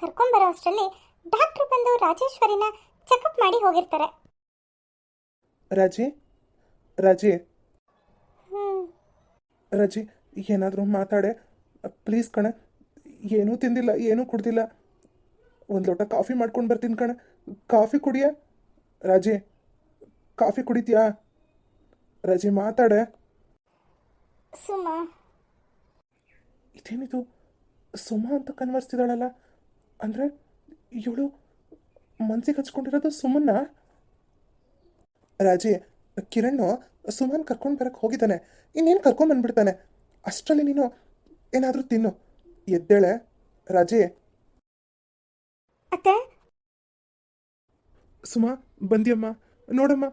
ಕರ್ಕೊಂಬರೋ ಅಷ್ಟರಲ್ಲಿ ಡಾಕ್ಟ್ರು ಬಂದು ರಾಜೇಶ್ವರಿನ ಚೆಕಪ್ ಮಾಡಿ ಹೋಗಿರ್ತಾರೆ. ರಾಜಿ ರಾಜಿ. ಹ್ಮ್. ರಾಜಿ ಏನಾದರೂ ಮಾತಾಡೆ. ಪ್ಲೀಸ್ ಕಣೆ ಏನೂ ತಿಂದಿಲ್ಲ ಏನೂ ಕುಡ್ದಿಲ್ಲ. ಒಂದು ಲೋಟ ಕಾಫಿ ಮಾಡ್ಕೊಂಡು ಬರ್ತೀನಿ ಕಣೆ. ಕಾಫಿ ಕುಡಿಯ? ರಾಜಿ ಕಾಫಿ ಕುಡಿತೀಯಾ? ರಾಜಿ ಮಾತಾಡೆ. ಸುಮಾ. ಇದೇನಿದು? ಸುಮಾ ಅಂತ ಕನ್ವರ್ಸ್ತಿದ್ದಾಳಲ್ಲ ಅಂದರೆ ಇವಳು ಮನ್ಸಿಗೆ ಹಚ್ಕೊಂಡಿರೋದು ಸುಮನ್ನ? ರಾಜಿ ಕಿರಣ್ ಸುಮನ್ ಕರ್ಕೊಂಡು ಬರಕ್ಕೆ ಹೋಗಿದ್ದಾನೆ. ಇನ್ನೇನು ಕರ್ಕೊಂಡು ಬಂದ್ಬಿಡ್ತಾನೆ? ಅಷ್ಟರಲ್ಲಿ ನೀನು ಏನಾದರೂ ತಿನ್ನು. ಎದ್ದೇಳೆ. ರಾಜಿ. ಅತ್ತೆ? ಸುಮ ಬಂದಿಯಮ್ಮ. ನೋಡಮ್ಮ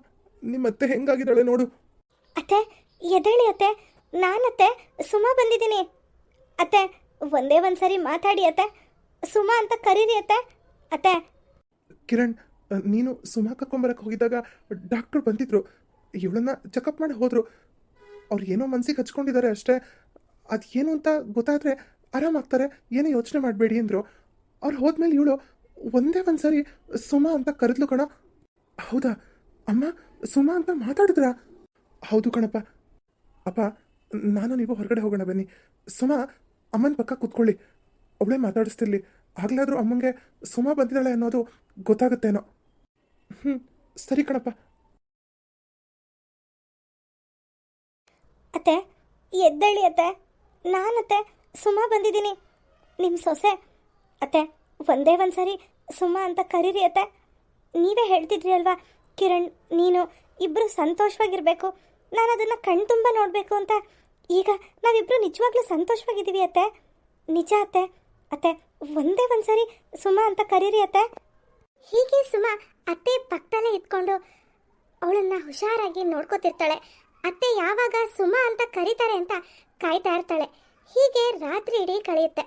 ನಿಮ್ಮತ್ತೆ ಹೆಂಗಾಗಿದ್ದಾಳೆ ನೋಡು. ಅತ್ತೆ ಎದ್ದೇಳಿ ಅತ್ತೆ. ನಾನತ್ತೆ ಸುಮಾ ಬಂದಿದ್ದೀನಿ. ಅತ್ತೆ ಒಂದೇ ಒಂದ್ಸರಿ ಮಾತಾಡಿ ಅತ್ತೆ. ಸುಮಾ ಅಂತ ಕರೀರಿ ಅತ್ತೆ. ಅತ್ತೆ. ಕಿರಣ್ ನೀನು ಸುಮಾ ಕರ್ಕೊಂಬರಕ್ಕೆ ಹೋಗಿದ್ದಾಗ ಡಾಕ್ಟರ್ ಬಂದಿದ್ರು. ಇವಳನ್ನ ಚೆಕಪ್ ಮಾಡಿ ಹೋದ್ರು. ಅವ್ರು ಏನೋ ಮನ್ಸಿಗೆ ಹಚ್ಕೊಂಡಿದ್ದಾರೆ ಅಷ್ಟೇ. ಅದು ಏನು ಅಂತ ಗೊತ್ತಾದರೆ ಆರಾಮಾಗ್ತಾರೆ ಏನೋ ಯೋಚನೆ ಮಾಡಬೇಡಿ ಅಂದರು. ಅವ್ರು ಹೋದ್ಮೇಲೆ ಇವಳು ಒಂದೇ ಒಂದು ಸಾರಿ ಸುಮಾ ಅಂತ ಕರೆದ್ಲು ಕಣ. ಹೌದಾ? ಅಮ್ಮ, ಸುಮಾ ಅಂತ ಮಾತಾಡಿದ್ರಾ? ಹೌದು ಕಣಪ್ಪ. ಅಪ್ಪ, ನಾನು ನೀವು ಹೊರಗಡೆ ಹೋಗೋಣ ಬನ್ನಿ. ಸುಮಾ, ಅಮ್ಮನ ಪಕ್ಕ ಕೂತ್ಕೊಳ್ಳಿ. ಅವಳೇ ಮಾತಾಡಿಸ್ತಿರ್ಲಿ. ಆಗ್ಲಾದ್ರೂ ಅಮ್ಮಂಗೆ ಸುಮ ಬಂದಿದ್ದಾಳೆ ಅನ್ನೋದು ಗೊತ್ತಾಗುತ್ತೇನೋ. ಹ್ಞೂ ಸರಿ ಕಣಪ್ಪ. ಅತ್ತೆ, ಎದ್ದೇಳಿ ಅತ್ತೆ. ನಾನತ್ತೆ, ಸುಮ ಬಂದಿದ್ದೀನಿ. ನಿಮ್ಮ ಸೊಸೆ. ಅತ್ತೆ, ಒಂದೇ ಒಂದ್ಸರಿ ಸುಮ ಅಂತ ಕರೀರಿ ಅತ್ತೆ. ನೀವೇ ಹೇಳ್ತಿದ್ರಿ ಅಲ್ವಾ, ಕಿರಣ್, ನೀನು ಇಬ್ಬರು ಸಂತೋಷವಾಗಿರಬೇಕು. ನಾನು ಅದನ್ನು ಕಣ್ತುಂಬ ನೋಡಬೇಕು ಅಂತ. ಈಗ ನಾವಿಬ್ಬರು ನಿಜವಾಗ್ಲೂ ಸಂತೋಷವಾಗಿದ್ದೀವಿ ಅತ್ತೆ. ನಿಜ ಅತ್ತೆ. ಅತ್ತೆ ಒಂದೇ ಒಂದ್ಸರಿ ಸುಮಾ ಅಂತ ಕರೀರಿ ಅತ್ತೆ. ಹೀಗೆ ಸುಮಾ ಅತ್ತೆ ಪಕ್ಕದಲ್ಲೇ ಇದ್ಕೊಂಡು ಅವಳನ್ನ ಹುಷಾರಾಗಿ ನೋಡ್ಕೋತಿರ್ತಾಳೆ. ಅತ್ತೆ ಯಾವಾಗ ಸುಮಾ ಅಂತ ಕರೀತಾರೆ ಅಂತ ಕಾಯ್ತಾ ಇರ್ತಾಳೆ. ಹೀಗೆ ರಾತ್ರಿ ಇಡೀ ಕಳೆಯುತ್ತೆ.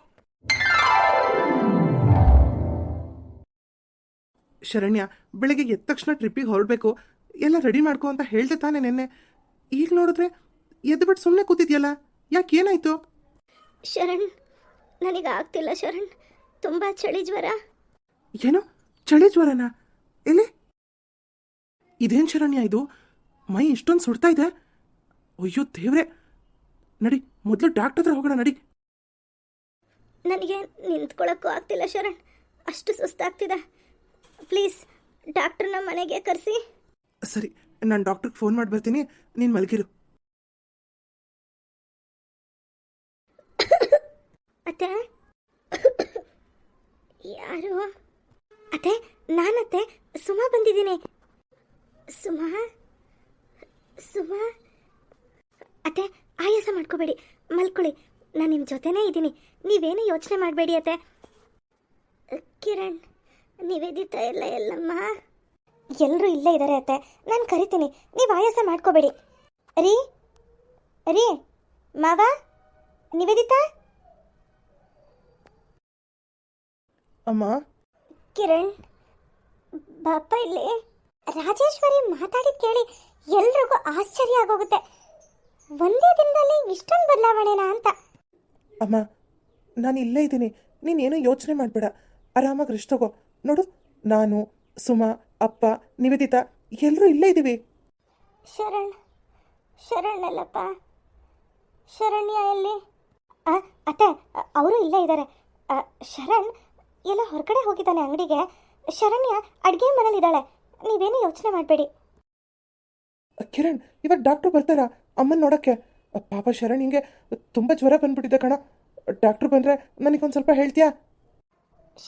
ಶರಣ್ಯ ಬೆಳಗ್ಗೆ ಎದ್ದ ತಕ್ಷಣ ಟ್ರಿಪ್ಪಿಗೆ ಹೊರಡಬೇಕು. ಎಲ್ಲ ರೆಡಿ ಮಾಡ್ಕೊ ಅಂತ ಹೇಳ್ದೆ ತಾನೆ ನೆನ್ನೆ. ಈಗ ನೋಡಿದ್ರೆ ಎದ್ಬಿಟ್ಟು ಸುಮ್ಮನೆ ಕೂತಿದ್ಯಲ್ಲ? ಯಾಕೆ ಏನಾಯ್ತು? ಶರಣ್ ನನಗೆ ಆಗ್ತಿಲ್ಲ ಶರಣ್. ತುಂಬ ಚಳಿ ಜ್ವರ. ಏನು? ಚಳಿ ಜ್ವರನಾ? ಎಲ್ಲಿ? ಇದೇನು ಶರಣ್ಯ ಇದು? ಮೈ ಇಷ್ಟೊಂದು ಸುಡ್ತಾ ಇದೆ? ಅಯ್ಯೋ ದೇವ್ರೆ. ನಡಿ ಮೊದಲು ಡಾಕ್ಟರ್ ಹತ್ರ ಹೋಗೋಣ ನಡಿ. ನನಗೆ ನಿಂತ್ಕೊಳ್ಳೋಕ್ಕೂ ಆಗ್ತಿಲ್ಲ ಶರಣ್. ಅಷ್ಟು ಸುಸ್ತಾಗ್ತಿದೆ. ಪ್ಲೀಸ್ ಡಾಕ್ಟರ್ನ ಮನೆಗೆ ಕರೆಸಿ. ಸರಿ ನಾನು ಡಾಕ್ಟ್ರಿಗೆ ಫೋನ್ ಮಾಡಿ ಬರ್ತೀನಿ ನೀನು ಮಲಗಿರು. ಅತ್ತೆ? ಯಾರು? ಅತ್ತೆ, ನಾನತ್ತೆ. ಸುಮಾ ಬಂದಿದ್ದೀನಿ. ಸುಮಾ? ಸುಮಾ? ಅತ್ತೆ, ಆಯಾಸ ಮಾಡ್ಕೋಬೇಡಿ. ಮಲ್ಕೊಳ್ಳಿ. ನಾನು ನಿಮ್ಮ ಜೊತೆನೇ ಇದ್ದೀನಿ. ನೀವೇನು ಯೋಚನೆ ಮಾಡಬೇಡಿ ಅತ್ತೆ. ಕಿರಣ್, ನಿವೇದಿತಾ ಎಲ್ಲ ಎಲ್ಲಮ್ಮ? ಎಲ್ಲರೂ ಇಲ್ಲೇ ಇದ್ದಾರೆ ಅತ್ತೆ. ನಾನು ಕರಿತೀನಿ. ನೀವು ಆಯಾಸ ಮಾಡ್ಕೋಬೇಡಿ. ರೀ? ರೀ? ಮಾವ? ನಿವೇದಿತಾ? ಅಮ್ಮ? ಕಿರಣ್ ಬಾಪ ಇಲ್ಲಿ. ರಾಜೇಶ್ವರಿ ಮಾತಾಡಿದ್ ಕೇಳಿ ಎಲ್ರಿಗೂ ಆಶ್ಚರ್ಯ ಆಗೋಗುತ್ತೆ. ಒಂದೇ ದಿನದಲ್ಲಿ ಇಷ್ಟೊಂದು ಬದಲಾವಣೆನಾ ಅಂತ. ಅಮ್ಮ ನಾನು ಇಲ್ಲೇ ಇದ್ದೀನಿ. ನೀನೇನು ಯೋಚನೆ ಮಾಡಬೇಡ. ಆರಾಮಾಗಿ ರೆಸ್ಟ್ ತಗೋ. ನೋಡು ನಾನು ಸುಮ ಅಪ್ಪ ನಿವೇದಿತಾ ಎಲ್ಲರೂ ಇಲ್ಲೇ ಇದ್ದೀವಿ ಶರಣ್ ಶರಣ್ ಅಲ್ಲಪ್ಪ. ಶರಣ್ಯ ಎಲ್ಲಿ? ಆ, ಅತ್ತೆ ಅವರು ಇಲ್ಲೇ ಇದ್ದಾರೆ. ಶರಣ್ ಎಲ್ಲ ಹೊರಗಡೆ ಹೋಗಿದ್ದಾನೆ ಅಂಗಡಿಗೆ. ಶರಣ್ಯ ಅಡುಗೆ ಮನೇಲಿದ್ದಾಳೆ. ನೀವೇನು ಯೋಚನೆ ಮಾಡಬೇಡಿ. ಕಿರಣ್ ಇವಾಗ ಡಾಕ್ಟ್ರು ಬರ್ತಾರಾ? ಅಮ್ಮನ ನೋಡಕ್ಕೆ. ಪಾಪ ಶರಣ್ ಹಿಂಗೆ ತುಂಬ ಜ್ವರ ಬಂದ್ಬಿಟ್ಟಿದೆ ಕಣ. ಡಾಕ್ಟ್ರು ಬಂದರೆ ನನಗೊಂದು ಸ್ವಲ್ಪ ಹೇಳ್ತೀಯಾ?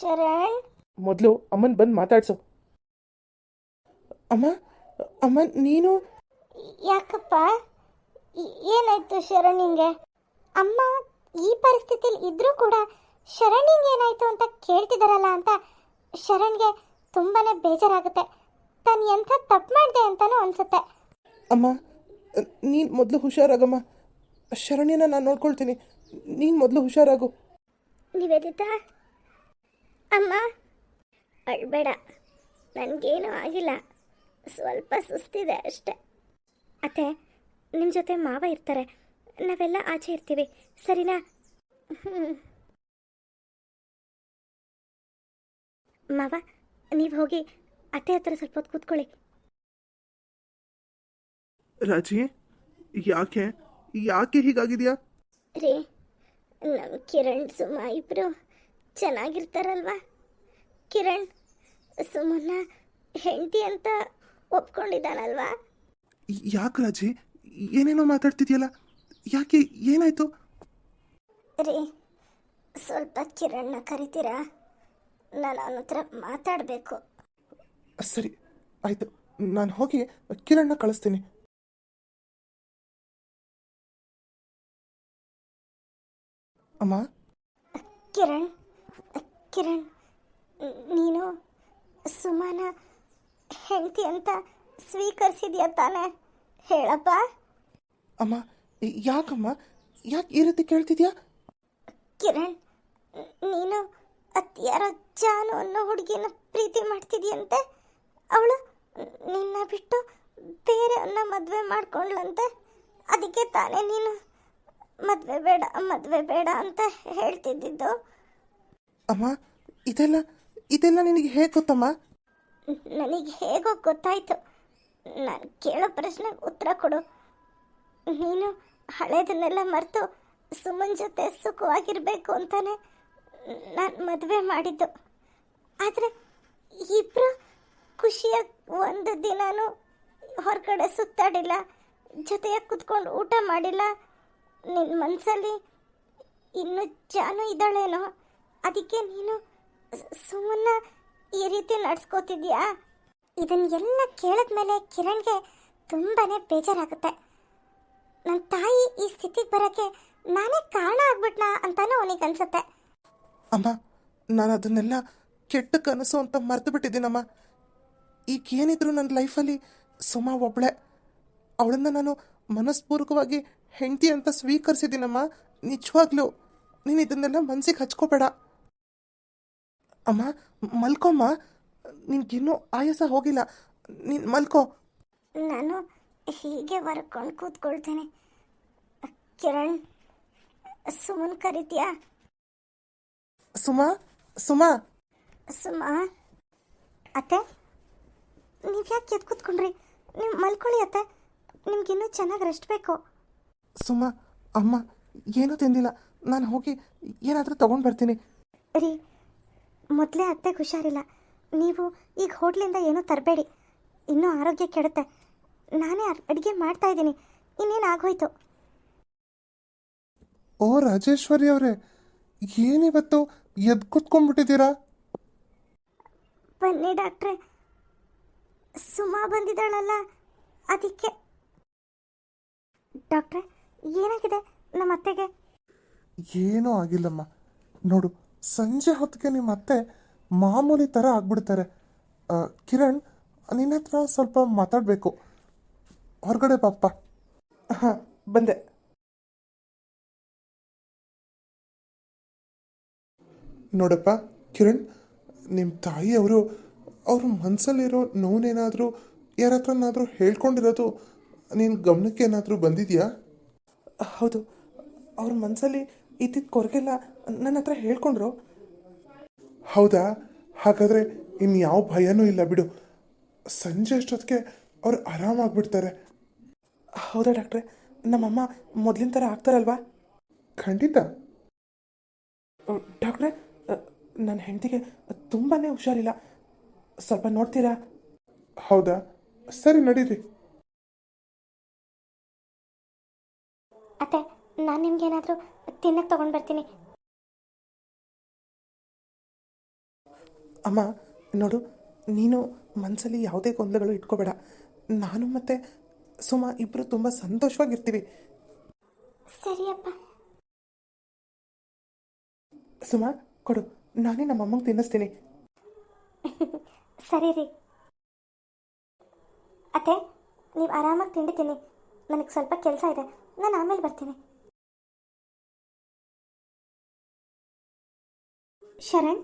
ಶರಣ್? ಮೊದಲು ಅಮ್ಮನ ಬಂದು ಮಾತಾಡ್ಸು. ಅಮ್ಮ ಅಮ್ಮ ನೀನು? ಯಾಕಪ್ಪ? ಏನಾಯ್ತು ಶರಣ್ ಹಿಂಗೆ ಅಮ್ಮ ಈ ಪರಿಸ್ಥಿತಿಲಿ ಇದ್ರೂ ಕೂಡ ಶರಣ್ಯಂಗೆ ಏನಾಯ್ತು ಅಂತ ಕೇಳ್ತಿದಾರಲ್ಲ ಅಂತ ಶರಣ್ಗೆ ತುಂಬಾನೇ ಬೇಜಾರಾಗುತ್ತೆ. ತಾನು ಎಂಥ ತಪ್ಪು ಮಾಡಿದೆ ಅಂತಾನೂ ಅನ್ಸುತ್ತೆ. ಅಮ್ಮ ನೀನು ಮೊದಲು ಹುಷಾರಾಗಮ್ಮ. ಶರಣ್ಯನ ನಾನು ನೋಡ್ಕೊಳ್ತೀನಿ. ನೀನು ಮೊದಲು ಹುಷಾರಾಗು. ನಿವೇದಿತಾ? ಅಮ್ಮ ಅಳ್ಬೇಡ. ನನ್ಗೇನು ಆಗಿಲ್ಲ. ಸ್ವಲ್ಪ ಸುಸ್ತಿದೆ ಅಷ್ಟೆ. ಅತ್ತೆ ನಿಮ್ಮ ಜೊತೆ ಮಾವ ಇರ್ತಾರೆ. ನಾವೆಲ್ಲ ಆಚೆ ಇರ್ತೀವಿ. ಸರಿನಾ? ಹ್ಞೂ ಮಾವ ನೀವು ಹೋಗಿ ಅತ್ತೆ ಹತ್ರ ಸ್ವಲ್ಪ ಹೊತ್ತು ಕೂತ್ಕೊಳ್ಳಿ. ರಾಜಿ ಯಾಕೆ? ಯಾಕೆ ಹೀಗಾಗಿದೆಯಾ? ರೀ ನಮ್ಮ ಕಿರಣ್ ಸುಮ ಇಬ್ಬರು ಚೆನ್ನಾಗಿರ್ತಾರಲ್ವಾ? ಕಿರಣ್ ಸುಮನ್ನ ಹೆಂಡತಿ ಅಂತ ಒಪ್ಕೊಂಡಿದ್ದಾನಲ್ವಾ? ಯಾಕೆ ರಾಜಿ? ಏನೇನೋ ಮಾತಾಡ್ತಿದ್ಯಲ್ಲ? ಯಾಕೆ ಏನಾಯ್ತು? ರೀ ಸ್ವಲ್ಪ ಕಿರಣ್ನ ಕರಿತೀರಾ? ನಾನು ಅವನ ಹತ್ರ ಮಾತಾಡಬೇಕು. ಸರಿ ಆಯ್ತು. ನಾನು ಹೋಗಿ ಕಿರಣ್ನ ಕಳಿಸ್ತೀನಿ. ಅಮ್ಮ? ಕಿರಣ್ ಕಿರಣ್ ನೀನು ಸುಮಾನ ಹೆಂಡತಿ ಅಂತ ಸ್ವೀಕರಿಸಿದ್ಯಾ ತಾನೇ? ಹೇಳಪ್ಪ. ಅಮ್ಮ ಯಾಕಮ್ಮ? ಯಾಕೆ ಈ ರೀತಿ ಕೇಳ್ತಿದ್ಯಾ? ಕಿರಣ್ ನೀನು ಅತ್ಯಾರ ಜಾನು ಅನ್ನೋ ಹುಡುಗಿನ ಪ್ರೀತಿ ಮಾಡ್ತಿದ್ಯಂತೆ? ಅವಳು ನಿನ್ನ ಬಿಟ್ಟು ಬೇರೆಯನ್ನ ಮದುವೆ ಮಾಡ್ಕೊಂಡ್ಲಂತೆ ಅದಕ್ಕೆ ತಾನೇ ನೀನು ಮದುವೆ ಬೇಡ ಮದುವೆ ಬೇಡ ಅಂತ ಹೇಳ್ತಿದ್ದಿದ್ದು? ಅಮ್ಮ ಇದೆಲ್ಲ ಇದೆಲ್ಲ ನಿನಗೆ ಹೇಗೆ ಗೊತ್ತಮ್ಮ? ನನಗೆ ಹೇಗೋ ಗೊತ್ತಾಯ್ತು. ನಾನು ಕೇಳೋ ಪ್ರಶ್ನೆಗೆ ಉತ್ತರ ಕೊಡು. ನೀನು ಹಳೇದನ್ನೆಲ್ಲ ಮರೆತು ಸುಮನ್ ಜೊತೆ ಸುಖವಾಗಿರ್ಬೇಕು ಅಂತಾನೆ ನಾನು ಮದುವೆ ಮಾಡಿದ್ದು. ಆದರೆ ಇಬ್ಬರು ಖುಷಿಯಾಗಿ ಒಂದು ದಿನಾನು ಹೊರಗಡೆ ಸುತ್ತಾಡಿಲ್ಲ ಜೊತೆಯಾಗಿ ಕುತ್ಕೊಂಡು ಊಟ ಮಾಡಿಲ್ಲ. ನಿನ್ನ ಮನಸ್ಸಲ್ಲಿ ಇನ್ನೂ ಜಾನು ಇದ್ದಾಳೇನೋ? ಅದಕ್ಕೆ ನೀನು ಸುಮ್ಮನ ಈ ರೀತಿ ನಡ್ಸ್ಕೋತಿದ್ಯಾ? ಇದನ್ನೆಲ್ಲ ಕೇಳಿದ ಮೇಲೆ ಕಿರಣ್ಗೆ ತುಂಬಾ ಬೇಜಾರಾಗುತ್ತೆ. ನನ್ನ ತಾಯಿ ಈ ಸ್ಥಿತಿಗೆ ಬರೋಕ್ಕೆ ನಾನೇ ಕಾರಣ ಆಗ್ಬಿಟ್ನಾ ಅಂತಾನೂ ಅವನಿಗೆ ಅನ್ಸುತ್ತೆ ಅಮ್ಮ ನಾನು ಅದನ್ನೆಲ್ಲ ಕೆಟ್ಟ ಕನಸು ಅಂತ ಮರೆತು ಬಿಟ್ಟಿದ್ದೀನಮ್ಮ ಈಗ ಏನಿದ್ರು ನನ್ನ ಲೈಫಲ್ಲಿ ಸುಮ ಒಬ್ಳೆ. ಅವಳನ್ನು ನಾನು ಮನಸ್ಪೂರ್ವಕವಾಗಿ ಹೆಂಡತಿ ಅಂತ ಸ್ವೀಕರಿಸಿದ್ದೀನಮ್ಮ, ನಿಜವಾಗ್ಲೂ. ನೀನು ಇದನ್ನೆಲ್ಲ ಮನ್ಸಿಗೆ ಹಚ್ಕೋಬೇಡ. ಅಮ್ಮ, ಮಲ್ಕೊಮ್ಮ. ನಿನ್ಗಿನ್ನೂ ಆಯಾಸ ಹೋಗಿಲ್ಲ. ನೀನು ಮಲ್ಕೋ. ನಾನು ಹೀಗೆ ಬರ್ಕೊಂಡು ಕೂತ್ಕೊಳ್ತೇನೆ. ಕಿರಣ್, ಸುಮನ್ ಕರಿತೀಯಾ? ಸುಮಾ ಸುಮಾ. ಸುಮಾ ಅತ್ತೆ ನೀವು ಯಾಕೆ ಎದ್ದು ಕೂತ್ಕೊಂಡ್ರಿ? ನೀವು ಮಲ್ಕೊಳ್ಳಿ ಅತ್ತೆ ನಿಮ್ಗಿನ್ನೂ ಚೆನ್ನಾಗಿ ರೆಸ್ಟ್ ಬೇಕು. ಸುಮಾ ಅಮ್ಮ ಏನೂ ತಿಂದಿಲ್ಲ. ನಾನು ಹೋಗಿ ಏನಾದರೂ ತಗೊಂಡು ಬರ್ತೀನಿ. ರೀ ಮೊದಲೇ ಅತ್ತೆಗೆ ಹುಷಾರಿಲ್ಲ. ನೀವು ಈಗ ಹೋಟ್ಲಿಂದ ಏನೂ ತರಬೇಡಿ. ಇನ್ನೂ ಆರೋಗ್ಯ ಕೆಡುತ್ತೆ. ನಾನೇ ಅಡುಗೆ ಮಾಡ್ತಾ ಇದ್ದೀನಿ. ಇನ್ನೇನು ಆಗೋಯ್ತು? ಓ ರಾಜೇಶ್ವರಿ ಅವರೇ ಏನಿವತ್ತು ಎದ್ದು ಕುತ್ಕೊಂಡ್ಬಿಟ್ಟಿದ್ದೀರಾ ಬನ್ನಿ ಡಾಕ್ಟ್ರೆ. ಸುಮಾ ಬಂದಿದ್ದಾಳಲ್ಲ ಅದಕ್ಕೆ. ಡಾಕ್ಟ್ರೆ ಏನಾಗಿದೆ? ನಮ್ಮ ಅತ್ತೆಗೆ. ಏನೂ ಆಗಿಲ್ಲಮ್ಮ. ನೋಡು ಸಂಜೆ ಹೊತ್ತಿಗೆ ನಿಮ್ಮ ಅತ್ತೆ ಮಾಮೂಲಿ ಥರ ಆಗ್ಬಿಡ್ತಾರೆ. ಆ, ಕಿರಣ್ ನಿನ್ನ ಹತ್ರ ಸ್ವಲ್ಪ ಮಾತಾಡಬೇಕು. ಹೊರಗಡೆ ಪಾಪ ಹಾಂ ಬಂದೆ. ನೋಡಪ್ಪ ಕಿರಣ್ ನಿಮ್ಮ ತಾಯಿಯವರು ಅವ್ರ ಮನಸ್ಸಲ್ಲಿರೋ ನೋವೇನಾದರೂ ಯಾರ ಹತ್ರನಾದರೂ ಹೇಳ್ಕೊಂಡಿರೋದು ನಿನ್ನ ಗಮನಕ್ಕೆ ಏನಾದರೂ ಬಂದಿದೆಯಾ? ಹೌದು ಅವ್ರ ಮನಸ್ಸಲ್ಲಿ ಇದ್ದಿದ್ದ ಕೊರಗೆಲ್ಲ ನನ್ನ ಹತ್ರ ಹೇಳ್ಕೊಂಡ್ರು. ಹೌದಾ? ಹಾಗಾದರೆ ಇನ್ನು ಯಾವ ಭಯನೂ ಇಲ್ಲ ಬಿಡು. ಸಂಜೆ ಅಷ್ಟೊತ್ತಿಗೆ ಅವ್ರು ಆರಾಮಾಗ್ಬಿಡ್ತಾರೆ. ಹೌದಾ ಡಾಕ್ಟ್ರೆ? ನಮ್ಮಮ್ಮ ಮೊದಲಿನ ಥರ ಆಗ್ತಾರಲ್ವಾ? ಖಂಡಿತ. ಡಾಕ್ಟ್ರೆ ನನ್ನ ಹೆಂಡತಿಗೆ ತುಂಬಾ ಹುಷಾರಿಲ್ಲ. ಸ್ವಲ್ಪ ನೋಡ್ತೀರಾ? ಹೌದಾ? ಸರಿ ನಡೀರಿ. ಅತ್ತೆ ನಾನು ನಿಮ್ಗೇನಾದರೂ ತಿನ್ನಕ್ಕೆ ತಗೊಂಡು ಬರ್ತೀನಿ. ಅಮ್ಮ ನೋಡು ನೀನು ಮನಸ್ಸಲ್ಲಿ ಯಾವುದೇ ಗೊಂದಲಗಳು ಇಟ್ಕೋಬೇಡ. ನಾನು ಮತ್ತೆ ಸುಮ ಇಬ್ಬರು ತುಂಬ ಸಂತೋಷವಾಗಿರ್ತೀವಿ. ಸರಿಯಪ್ಪ ಸುಮಾ ಕೊಡು. ನಾನೇ ನಮ್ಮ ಅಮ್ಮಂಗೆ ತಿನ್ನಿಸ್ತೀನಿ. ಸರಿ ರೀ. ಅತ್ತೆ ನೀವು ಆರಾಮಾಗಿ ತಿಂಡಿ ತಿನ್ನಿ ನನಗೆ ಸ್ವಲ್ಪ ಕೆಲಸ ಇದೆ. ನಾನು ಆಮೇಲೆ ಬರ್ತೀನಿ. ಶರಣ್?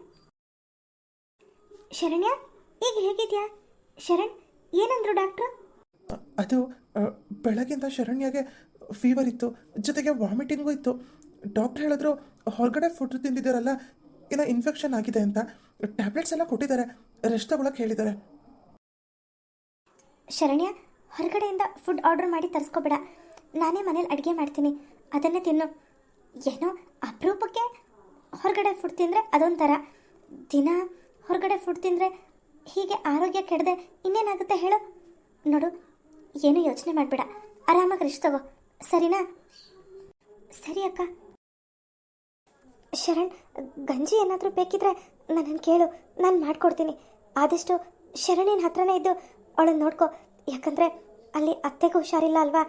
ಶರಣ್ಯ ಈಗ ಹೇಗಿದ್ಯಾ? ಶರಣ್ ಏನಂದ್ರು ಡಾಕ್ಟ್ರು? ಅದು ಅ, ಬೆಳಗಿಂದ ಶರಣ್ಯಾಗೆ ಫೀವರ್ ಇತ್ತು. ಜೊತೆಗೆ ವಾಮಿಟಿಂಗು ಇತ್ತು. ಡಾಕ್ಟರ್ ಹೇಳಿದ್ರು ಹೊರಗಡೆ ಫುಡ್ ತಿಂದಿದ್ದಾರಲ್ಲ ಏನೋ ಇನ್ಫೆಕ್ಷನ್ ಆಗಿದೆ ಅಂತ ಟ್ಯಾಬ್ಲೆಟ್ಸ್ ಎಲ್ಲ ಕೊಟ್ಟಿದ್ದಾರೆ ರೆಸ್ಟ್ ತಗೊಳಕ್ಕೆ ಹೇಳಿದ್ದಾರೆ. ಶರಣ್ಯ, ಹೊರಗಡೆಯಿಂದ ಫುಡ್ ಆರ್ಡರ್ ಮಾಡಿ ತರಿಸ್ಕೋಬೇಡ. ನಾನೇ ಮನೇಲಿ ಅಡುಗೆ ಮಾಡ್ತೀನಿ, ಅದನ್ನೇ ತಿನ್ನು. ಏನೋ ಅಪರೂಪಕ್ಕೆ ಹೊರಗಡೆ ಫುಡ್ ತಿಂದರೆ ಅದೊಂಥರ. ದಿನ ಹೊರಗಡೆ ಫುಡ್ ತಿಂದರೆ ಹೀಗೆ ಆರೋಗ್ಯ ಕೆಡದೆ ಇನ್ನೇನಾಗುತ್ತೆ ಹೇಳು? ನೋಡು, ಏನೂ ಯೋಚನೆ ಮಾಡಬೇಡ. ಆರಾಮಾಗಿ ರಿಶ್ ತಗೋ. ಸರಿನಾ? ಸರಿ ಅಕ್ಕ. ಶರಣ್ ಗಂಜಿ ಏನಾದರೂ ಬೇಕಿದ್ರೆ ನನ್ನನ್ನು ಕೇಳು ನಾನು ಮಾಡಿಕೊಡ್ತೀನಿ. ಆದಷ್ಟು ಶರಣಿನ ಹತ್ರನೇ ಇದ್ದು ಅವಳನ್ನು ನೋಡ್ಕೊ. ಯಾಕಂದರೆ ಅಲ್ಲಿ ಅತ್ತೆಗೂ ಹುಷಾರಿಲ್ಲ ಅಲ್ವಾ?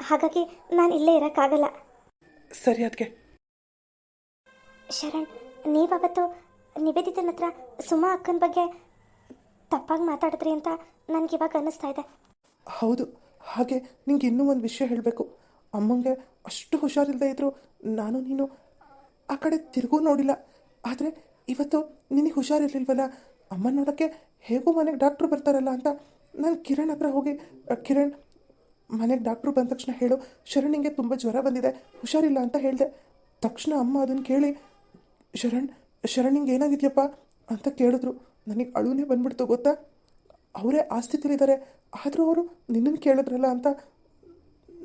ಹಾಗಾಗಿ ನಾನು ಇಲ್ಲೇ ಇರೋಕ್ಕಾಗಲ್ಲ. ಸರಿ ಅದಕ್ಕೆ ಶರಣ್ ನೀವವತ್ತು ನಿವೇದಿತನ ಹತ್ರ ಸುಮಾ ಅಕ್ಕನ ಬಗ್ಗೆ ತಪ್ಪಾಗಿ ಮಾತಾಡಿದ್ರಿ ಅಂತ ನನಗೆ ಇವಾಗ ಅನ್ನಿಸ್ತಾ ಇದೆ. ಹೌದು ಹಾಗೆ ನಿಂಗೆ ಇನ್ನೂ ಒಂದು ವಿಷಯ ಹೇಳಬೇಕು. ಅಮ್ಮಂಗೆ ಅಷ್ಟು ಹುಷಾರಿಲ್ಲದೆ ಇದ್ರು ನಾನು ನೀನು ಆ ಕಡೆ ತಿರುಗೂ ನೋಡಿಲ್ಲ. ಆದರೆ ಇವತ್ತು ನಿನಗೆ ಹುಷಾರಿರ್ಲಿಲ್ವಲ್ಲ? ಅಮ್ಮ ನೋಡೋಕ್ಕೆ ಹೇಗೂ ಮನೆಗೆ ಡಾಕ್ಟ್ರು ಬರ್ತಾರಲ್ಲ ಅಂತ ನಾನು ಕಿರಣ್ ಹತ್ರ ಹೋಗಿ "ಅ, ಕಿರಣ್ ಮನೆಗೆ ಡಾಕ್ಟ್ರು ಬಂದ ತಕ್ಷಣ ಹೇಳು ಶರಣಿಗೆ ತುಂಬ ಜ್ವರ ಬಂದಿದೆ ಹುಷಾರಿಲ್ಲ ಅಂತ ಹೇಳಿದೆ. ತಕ್ಷಣ ಅಮ್ಮ ಅದನ್ನು ಕೇಳಿ ಶರಣ್ ಶರಣಿಂಗೆ ಏನಾಗಿದೆಯಪ್ಪ? ಅಂತ ಕೇಳಿದ್ರು. ನನಗೆ ಅಳುನೇ ಬಂದ್ಬಿಡ್ತು ಗೊತ್ತಾ? ಅವರೇ ಆಸ್ತಿತಿಲಿದ್ದಾರೆ ಆದರೂ ಅವರು ನಿನ್ನನ್ನು ಕೇಳಿದ್ರಲ್ಲ ಅಂತ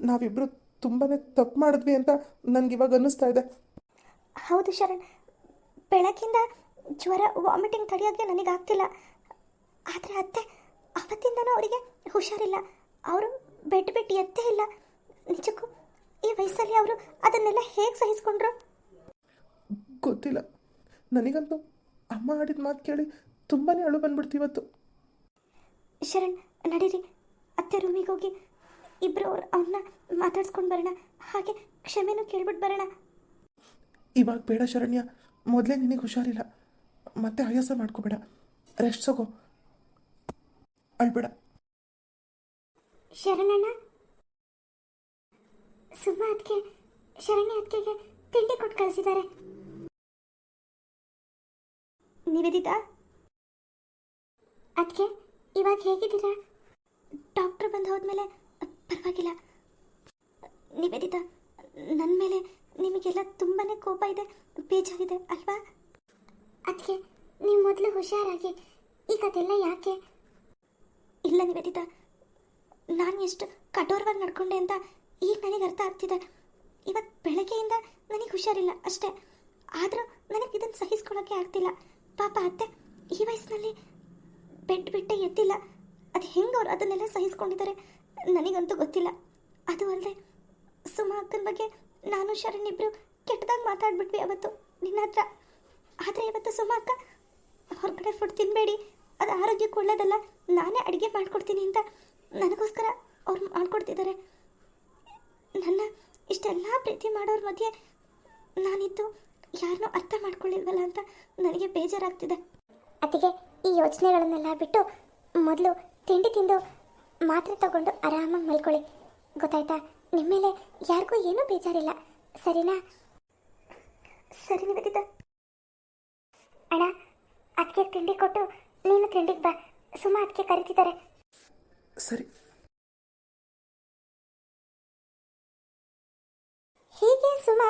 ನಾವಿಬ್ಬರು ತುಂಬಾ ತಪ್ಪು ಮಾಡಿದ್ವಿ ಅಂತ ನನಗಿವಾಗ ಅನ್ನಿಸ್ತಾ ಇದೆ. ಹೌದು ಶರಣ್. ಬೆಳಕಿಂದ ಜ್ವರ ವಾಮಿಟಿಂಗ್ ತಡೆಯೋಕ್ಕೆ ನನಗಾಗ್ತಿಲ್ಲ ಆದರೆ ಅತ್ತೆ ಅವತ್ತಿಂದನೂ ಅವರಿಗೆ ಹುಷಾರಿಲ್ಲ. ಅವರು ಬೆಡ್ ಬಿಟ್ಟು ಎತ್ತೇ ಇಲ್ಲ. ನಿಜಕ್ಕೂ ಈ ವಯಸ್ಸಲ್ಲಿ ಅವರು ಅದನ್ನೆಲ್ಲ ಹೇಗೆ ಸಹಿಸ್ಕೊಂಡ್ರು? ಗೊತ್ತಿಲ್ಲ. ನನಗಂತೂ ಅಮ್ಮ ಆಡಿದ ಮಾತು ಕೇಳಿ ತುಂಬಾ ಅಳು ಬಂದ್ಬಿಡ್ತು ಇವತ್ತು. ಶರಣ್ ನಡೀರಿ. ಅತ್ತೆ ರೂಮಿಗೆ ಹೋಗಿ ಇಬ್ಬರು ಅವ್ರು ಅವನ್ನ ಮಾತಾಡ್ಸ್ಕೊಂಡು ಬರೋಣ. ಹಾಗೆ ಕ್ಷಮೆನೂ ಕೇಳ್ಬಿಟ್ಟು ಬರೋಣ. ಇವಾಗ ಬೇಡ ಶರಣ್ಯ. ಮೊದಲೇ ನಿನಗೆ ಹುಷಾರಿಲ್ಲ. ಮತ್ತೆ ಆಯಾಸ ಮಾಡ್ಕೋಬೇಡ. ರೆಸ್ಟ್ ಸಗೋ. ಅಳ್ಬೇಡ. ಶರಣಣ್ಣ. ಸುಮ್ಮ ಅದಕ್ಕೆ ಶರಣ್ಯ ಅದಕ್ಕೆ ತಿಂಡಿ ಕೊಟ್ಟು ಕಳಿಸಿದ್ದಾರೆ. ನಿವೇದಿತಾ? ಅದಕ್ಕೆ ಇವಾಗ ಹೇಗಿದ್ದೀರಾ? ಡಾಕ್ಟರ್ ಬಂದು ಹೋದ್ಮೇಲೆ ಪರವಾಗಿಲ್ಲ. ನಿವೇದಿತಾ ನನ್ನ ಮೇಲೆ ನಿಮಗೆಲ್ಲ ತುಂಬಾ ಕೋಪ ಇದೆ, ಬೇಜಾರಿದೆ, ಅಲ್ವಾ? ಅದಕ್ಕೆ ನೀವು ಮೊದಲು ಹುಷಾರಾಗಿ ಈಗ ಅದೆಲ್ಲ ಯಾಕೆ? ಇಲ್ಲ ನಿವೇದಿತ, ನಾನು ಎಷ್ಟು ಕಠೋರವಾಗಿ ನಡ್ಕೊಂಡೆ ಅಂತ ಈಗ ನನಗೆ ಅರ್ಥ ಆಗ್ತಿದೆ. ಇವತ್ತು ಬೆಳಗ್ಗೆಯಿಂದ ನನಗೆ ಹುಷಾರಿಲ್ಲ ಅಷ್ಟೇ. ಆದರೂ ನನಗೆ ಇದನ್ನು ಸಹಿಸ್ಕೊಳ್ಳೋಕ್ಕೆ ಆಗ್ತಿಲ್ಲ. ಪಾಪ ಅತ್ತೆ, ಈ ವಯಸ್ಸಿನಲ್ಲಿ ಬೆಡ್ ಬಿಟ್ಟೆ ಎದ್ದಿಲ್ಲ. ಅದು ಹೆಂಗೆ ಅವರು ಅದನ್ನೆಲ್ಲ ಸಹಿಸ್ಕೊಂಡಿದ್ದಾರೆ, ನನಗಂತೂ ಗೊತ್ತಿಲ್ಲ. ಅದು ಅಲ್ಲದೆ ಸುಮಾ ಅಕ್ಕನ ಬಗ್ಗೆ ನಾನು ಶರಣ್ ಇಬ್ಬರು ಕೆಟ್ಟದಾಗಿ ಮಾತಾಡ್ಬಿಟ್ವಿ ಅವತ್ತು, ನಿನ್ನ ಹತ್ರ. ಆದರೆ ಇವತ್ತು ಸುಮಾ ಅಕ್ಕ ಹೊರಗಡೆ ಫುಡ್ ತಿನ್ನಬೇಡಿ ಅದು ಆರೋಗ್ಯಕ್ಕೆ ಒಳ್ಳೇದಲ್ಲ, ನಾನೇ ಅಡುಗೆ ಮಾಡ್ಕೊಡ್ತೀನಿ ಅಂತ ನನಗೋಸ್ಕರ ಅವ್ರು ಮಾಡ್ಕೊಡ್ತಿದ್ದಾರೆ ನನ್ನ ಇಷ್ಟೆಲ್ಲ ಪ್ರೀತಿ ಮಾಡೋರ ಮಧ್ಯೆ ನಾನಿದ್ದು ಯಾರನ್ನೂ ಅರ್ಥ ಮಾಡ್ಕೊಳ್ಳಿಲ್ವಲ್ಲ ಅಂತ ನನಗೆ ಬೇಜಾರಾಗ್ತಿದೆ. ಅದಕ್ಕೆ ಈ ಯೋಚನೆಗಳನ್ನೆಲ್ಲ ಬಿಟ್ಟು ಮೊದಲು ತಿಂಡಿ ತಿಂದು ಮಾತ್ರೆ ತಗೊಂಡು ಆರಾಮಾಗಿ ಮಲ್ಕೊಳ್ಳಿ. ಗೊತ್ತಾಯ್ತಾ? ನಿಮ್ಮ ಮೇಲೆ ಯಾರಿಗೂ ಏನೂ ಬೇಜಾರಿಲ್ಲ. ಸರಿನಾ? ಸರಿ ನಿವೇದಿತ ಅಣ್ಣ ಅದಕ್ಕೆ ತಿಂಡಿ ಕೊಟ್ಟು ನೀನು ತಿಂಡಿಗೆ ಬಾ. ಸುಮ್ಮ ಅದಕ್ಕೆ ಕರೀತಿದ್ದಾರೆ. ಸರಿ. ಹೀಗೆ ಸುಮ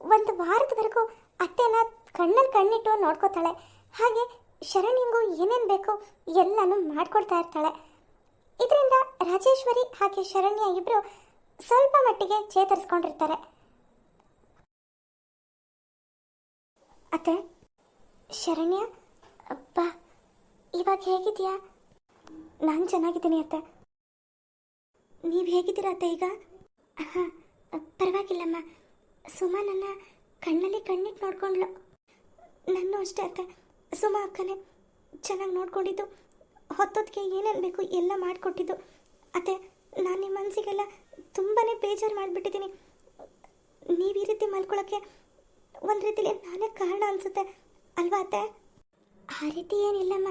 ಒಂದು ವಾರದವರೆಗೂ ಅತ್ತೆನ ಕಣ್ಣಲ್ಲಿ ಕಣ್ಣಿಟ್ಟು ನೋಡ್ಕೋತಾಳೆ. ಹಾಗೆ ಶರಣಿಂಗು ಏನೇನು ಬೇಕು ಎಲ್ಲನೂ ಮಾಡ್ಕೊಡ್ತಾ ಇರ್ತಾಳೆ. ಇದರಿಂದ ರಾಜೇಶ್ವರಿ ಹಾಗೆ ಶರಣ್ಯ ಇಬ್ಬರು ಸ್ವಲ್ಪ ಮಟ್ಟಿಗೆ ಚೇತರಿಸ್ಕೊಂಡಿರ್ತಾರೆ. ಅತ್ತೆ, ಶರಣ್ಯ ಅಪ್ಪ ಇವಾಗ ಹೇಗಿದೆಯಾ? ನಾನು ಚೆನ್ನಾಗಿದ್ದೀನಿ ಅತ್ತೆ. ನೀವು ಹೇಗಿದ್ದೀರಾ ಅತ್ತೆ ಈಗ? ಹಾಂ, ಪರವಾಗಿಲ್ಲಮ್ಮ. ಸುಮಾ ನನ್ನ ಕಣ್ಣಲ್ಲಿ ಕಣ್ಣಿಟ್ಟು ನೋಡ್ಕೊಂಡ್ಲು. ನಾನು ಅಷ್ಟೇ ಅತ್ತೆ. ಸುಮಾ ಅಕ್ಕನೇ ಚೆನ್ನಾಗಿ ನೋಡ್ಕೊಂಡಿದ್ದು. ಹೊತ್ತೊತ್ತಿಗೆ ಏನೇನು ಬೇಕು ಎಲ್ಲ ಮಾಡಿಕೊಟ್ಟಿದ್ದು. ಅತ್ತೆ, ನಾನು ನಿಮ್ಮ ಮನಸ್ಸಿಗೆಲ್ಲ ತುಂಬಾ ಬೇಜಾರು ಮಾಡಿಬಿಟ್ಟಿದ್ದೀನಿ. ನೀವು ಈ ರೀತಿ ಮಲ್ಕೊಳ್ಳೋಕ್ಕೆ ಒಂದು ರೀತಿಲಿ ನಾನೇ ಕಾರಣ ಅನಿಸುತ್ತೆ ಅಲ್ವಾ ಅತ್ತೆ? ಆ ರೀತಿ ಏನಿಲ್ಲಮ್ಮ.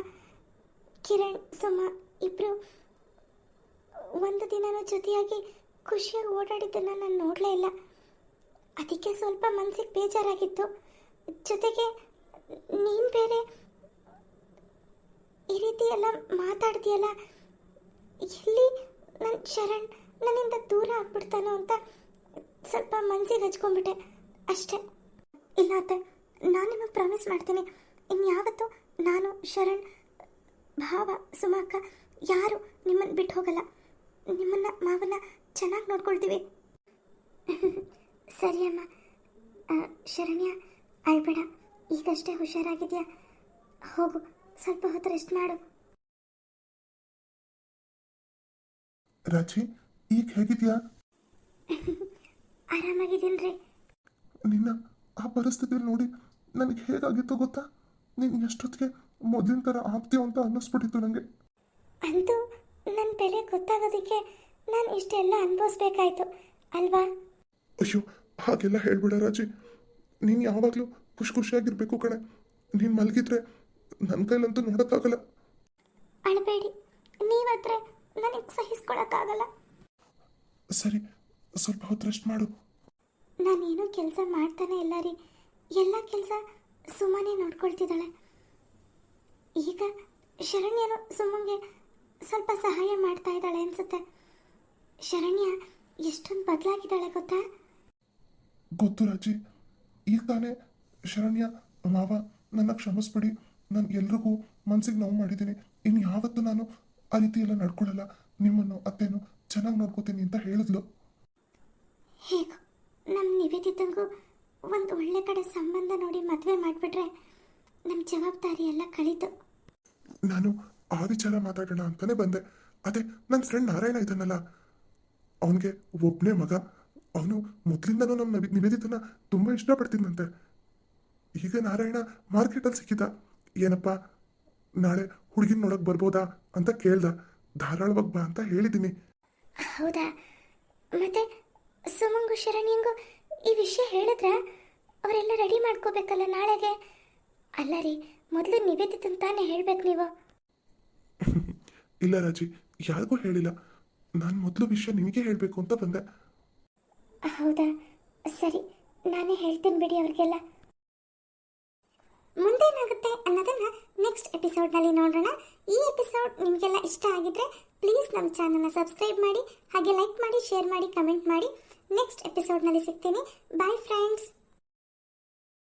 ಕಿರಣ್, ಸುಮಾ ಇಬ್ಬರು ಒಂದು ದಿನನೂ ಜೊತೆಯಾಗಿ ಖುಷಿಯಾಗಿ ಓಡಾಡಿದ್ದನ್ನು ನಾನು ನೋಡಲೇ ಇಲ್ಲ. ಅದಕ್ಕೆ ಸ್ವಲ್ಪ ಮನಸ್ಸಿಗೆ ಬೇಜಾರಾಗಿತ್ತು. ಜೊತೆಗೆ ನೀನು ಬೇರೆ ಈ ರೀತಿ ಎಲ್ಲ ಮಾತಾಡ್ತೀಯಲ್ಲ? ಎಲ್ಲಿ ನನ್ನ ಶರಣ್? ನನ್ನಿಂದ ದೂರ ಆಗ್ಬಿಡ್ತಾನೋ ಅಂತ ಸ್ವಲ್ಪ ಮನಸ್ಸಿಗೆ ಹಚ್ಕೊಂಡ್ಬಿಟ್ಟೆ. ಅಷ್ಟೇ. ಇಲ್ಲ ಅತ್ತೆ, ನಾನು ನಿಮಗೆ ಪ್ರಾಮಿಸ್ ಮಾಡ್ತೀನಿ. ಇನ್ಯಾವತ್ತೂ ನಾನು, ಶರಣ್, ಭಾವ ಸುಮಾಕ ಯಾರು ನಿಮ್ಮನ್ನು ಬಿಟ್ಟು ಹೋಗಲ್ಲ. ನಿಮ್ಮನ್ನ, ಮಾವನ್ನ ಚೆನ್ನಾಗಿ ನೋಡ್ಕೊಳ್ತೀವಿ. ಸರಿ ಅಮ್ಮ. ಶರಣ್ಯ, ಅಳ್ಬೇಡ. ಈಗಷ್ಟೇ ಹುಷಾರಾಗಿದೆಯಾ? ಹೋಗು. ಸ್ವಲ್ಪ ಹೊತ್ತು ರೆಸ್ಟ್ ಮಾಡು. ರಾಜಿ ಈಗ ಹೇಗಿದ್ಯಾ? ಆರಾಮಾಗಿದ್ದೀನಿ ರೀ ನಿನ್ನ ಆ ಪರಿಸ್ಥಿತಿ ನೋಡಿ ನನಗೆ ಹೇಗಾಗಿತ್ತು ಗೊತ್ತಾ? ನೀನು ಎಷ್ಟೊತ್ತಿಗೆ ಮೊದಲಿನ ಥರ ಆಗ್ತೀಯೋ ಅಂತ ಅನ್ನಿಸ್ಬಿಟ್ಟಿತ್ತು ನನಗೆ ಅಂತೂ ನನ್ನ ಬೆಲೆ ಗೊತ್ತಾಗೋದಕ್ಕೆ ನಾನು ಇಷ್ಟೆಲ್ಲ ಅನುಭವಿಸ್ಬೇಕಾಯ್ತು ಅಲ್ವಾ? ಅಯ್ಯೋ ಹಾಗೆಲ್ಲ ಹೇಳ್ಬೇಡ ರಾಜಿ. ನೀನು ಯಾವಾಗಲೂ ಖುಷಿ ಖುಷಿಯಾಗಿರ್ಬೇಕು ಕಣೆ. ನೀನು ಮಲಗಿದ್ರೆ ನನ್ನ ಕೈಲಂತೂ ನೋಡೋಕ್ಕಾಗಲ್ಲ. ಅಳಬೇಡಿ ನೀವತ್ರ ನನಗೆ ಸಹಿಸ್ಕೊಳಕ್ಕಾಗಲ್ಲ. ಸರಿ ಸ್ವಲ್ಪ ಹೊತ್ತು ರೆಸ್ಟ್ ಮಾಡು. ನಾನೇನು ಕೆಲಸ ಮಾಡ್ತಾನೆ ಇಲ್ಲ ರೀ. ಎಲ್ಲ ಕೆಲಸ ಸುಮ್ಮನೆ ನೋಡ್ಕೊಳ್ತಿದ್ದಾಳೆ. ಈಗ ಶರಣ್ಯನು ಸುಮ್ಮಂಗೆ ಸ್ವಲ್ಪ ಸಹಾಯ ಮಾಡ್ತಾ ಇದ್ದಾಳೆ ಅನ್ಸುತ್ತೆ. ಶರಣ್ಯ ಎಷ್ಟೊಂದು ಬದಲಾಗಿದ್ದಾಳೆ ಗೊತ್ತಾ? ಗೊತ್ತು ರಾಜಿ. ಈಗ ತಾನೇ ಶರಣ್ಯ ಮಾವ ನನ್ನ ಕ್ಷಮಿಸ್ಬಿಡಿ. ನಾನು ಎಲ್ರಿಗೂ ಮನಸ್ಸಿಗೆ ನೋವು ಮಾಡಿದ್ದೀನಿ. ಇನ್ನು ಯಾವತ್ತೂ ನಾನು ಆ ರೀತಿ ಎಲ್ಲ ನಡ್ಕೊಳ್ಳಲ್ಲ ನಿಮ್ಮನ್ನು ಅತ್ತೆನು ಚೆನ್ನಾಗಿ ನೋಡ್ಕೋತೀನಿ ಅಂತ ಹೇಳಿದ್ಲು. ಹೇಗೋ ನಮ್ಮ ನಿವೇದಿತಂಗೂ ಒಂದು ಒಳ್ಳೆ ಕಡೆ ಸಂಬಂಧ ನೋಡಿ ಮದುವೆ ಮಾಡಿಬಿಟ್ರೆ ನಮ್ಮ ಜವಾಬ್ದಾರಿ ಎಲ್ಲ ಕಳೀತು. ನಾನು ಆ ವಿಚಾರ ಮಾತಾಡೋಣ ಅಂತಾನೆ ಬಂದೆ. ಅದೇ ನನ್ನ ಫ್ರೆಂಡ್ ನಾರಾಯಣ ಇದ್ದಾನಲ್ಲ. ಅವನಿಗೆ ಒಬ್ಬನೇ ಮಗ. ಅವನು ಮೊದಲಿಂದನೂ ನಮ್ಮ ನವಿ ನಿವೇದಿತನ ತುಂಬ ಇಷ್ಟಪಡ್ತಿದ್ದಂತೆ ಈಗ ನಾರಾಯಣ ಮಾರ್ಕೆಟಲ್ಲಿ ಸಿಕ್ಕಿದ. ಏನಪ್ಪ ನಾಳೆ ಹುಡುಗಿನ ನೋಡಕ್ಕೆ ಬರ್ಬೋದಾ ಅಂತ ಕೇಳ್ದ. ಧಾರಾಳವಾಗಿ ಬಾ ಅಂತ ಹೇಳಿದ್ದೀನಿ. ಹೌದಾ? ಮತ್ತೆ ಸುಮಂಗು ಶರಣ್ಯಂಗು ಈ ವಿಷಯ ಹೇಳಿದ್ರ ಅವರೆಲ್ಲ ರೆಡಿ ಮಾಡ್ಕೋಬೇಕಲ್ಲ ನಾಳೆಗೆ? ಅಲ್ಲ ರೀ ಮೊದಲು ನಿವೇದಿತನ್ ತಾನೇ ಹೇಳ್ಬೇಕು ನೀವು. ಇಲ್ಲ ರಾಜಿ ಯಾರಿಗೂ ಹೇಳಿಲ್ಲ. ನಾನು ಮೊದಲು ವಿಷಯ ನಿನಗೆ ಹೇಳಬೇಕು ಅಂತ ಬಂದೆ. ಹೌದಾ? ಸರಿ ನಾನೇ ಹೇಳ್ತೀನಿ ಬಿಡಿ ಅವ್ರಿಗೆಲ್ಲ. ಮುಂದೇನಾಗುತ್ತೆ ಅನ್ನೋದನ್ನ ನೆಕ್ಸ್ಟ್ ಎಪಿಸೋಡ್ನಲ್ಲಿ ನೋಡೋಣ. ಈ ಎಪಿಸೋಡ್ ನಿಮಗೆಲ್ಲ ಇಷ್ಟ ಆಗಿದ್ರೆ ಪ್ಲೀಸ್ ನಮ್ಮ ಚಾನಲ್ನ ಸಬ್ಸ್ಕ್ರೈಬ್ ಮಾಡಿ, ಹಾಗೆ ಲೈಕ್ ಮಾಡಿ ಶೇರ್ ಮಾಡಿ ಕಮೆಂಟ್ ಮಾಡಿ. ನೆಕ್ಸ್ಟ್ ಎಪಿಸೋಡ್ನಲ್ಲಿ ಸಿಗ್ತೀನಿ. Bye friends